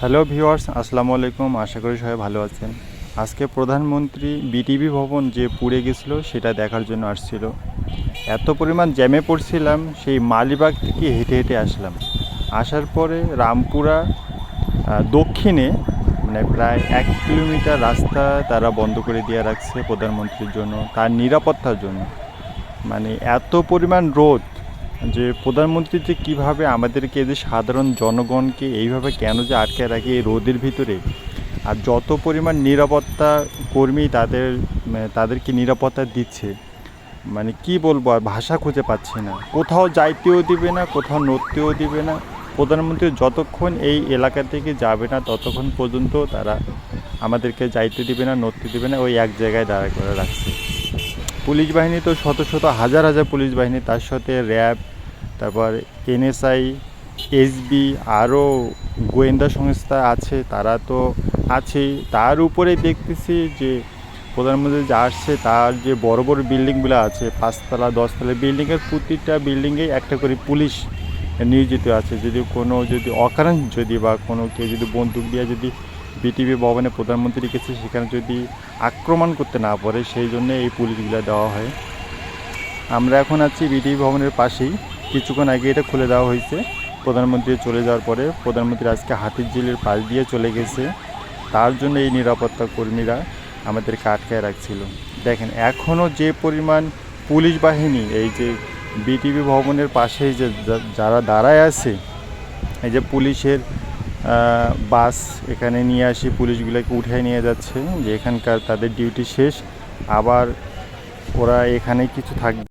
Hello viewers আসসালামু আলাইকুম। আশা করি সবাই ভালো আছেন। আজকে প্রধানমন্ত্রী বিটিভি ভবন যে পুড়ে গেছিল, সেটা দেখার জন্য আসছিল। এত পরিমাণ জ্যামে পড়ছিলাম, সেই মালিবাগ থেকে হেঁটে হেঁটে আসলাম। আসার পরে রামপুরা দক্ষিণে মানে প্রায় এক কিলোমিটার রাস্তা তারা বন্ধ করে দিয়ে রাখছে প্রধানমন্ত্রীর জন্য, তার নিরাপত্তার জন্য। মানে এত পরিমাণ রোদ যে প্রধানমন্ত্রী যে কীভাবে আমাদেরকে যে সাধারণ জনগণকে এইভাবে কেন যে আটকে রাখে এই রোদের ভিতরে, আর যত পরিমাণ নিরাপত্তা কর্মী তাদের মানে তাদেরকে নিরাপত্তা দিচ্ছে মানে কি বলব আর ভাষা খুঁজে পাচ্ছি না। কোথাও যাইতেও দিবে না, কোথাও নড়তেও দিবে না। প্রধানমন্ত্রী যতক্ষণ এই এলাকা থেকে যাবে না ততক্ষণ পর্যন্ত তারা আমাদেরকে যাইতে দিবে না, নড়তে দিবে না, ওই এক জায়গায় দাঁড়া করে রাখছে। পুলিশ বাহিনী তো শত শত, হাজার হাজার পুলিশ বাহিনী, তার সাথে র্যাব, তারপর এনএসআই, এসবি, আরও গোয়েন্দা সংস্থা আছে, তারা তো আছেই তার উপরে দেখতেছি যে প্রধানমন্ত্রী যা আসছে, তার যে বড় বড় বিল্ডিংগুলো আছে, পাঁচতলা, দশতলা, বিল্ডিংয়ের প্রতিটা বিল্ডিংয়েই একটা করে পুলিশ নিয়োজিত আছে। যদি কোনো যদি অকারণ যদি বা কোনো কেউ যদি বন্দুক দিয়ে যদি বিটিভি ভবনে প্রধানমন্ত্রী গেছে, সেখানে যদি আক্রমণ করতে না পারে, সেই জন্য এই পুলিশগুলো দেওয়া হয়। আমরা এখন আছি বিটিভি ভবনের পাশেই। কিছুক্ষণ আগে এটা খুলে দেওয়া হয়েছে। প্রধানমন্ত্রী চলে যাওয়ার পরে প্রধানমন্ত্রী আজকে হাতির ঝিলের পাশ দিয়ে চলে গেছে। তার জন্য এই নিরাপত্তা কর্মীরা আমাদেরকে আটকায় রাখছিল। দেখেন এখনও যে পরিমাণ পুলিশ বাহিনী, এই যে বিটিভি ভবনের পাশেই যে, যারা দাঁড়ায় আছে, এই যে পুলিশের বাস এখানে নিয়ে আসি, পুলিশগুলোকে উঠে নিয়ে যাচ্ছে। যে এখানকার তাদের ডিউটি শেষ, আবার ওরা এখানে কিছু থাকবে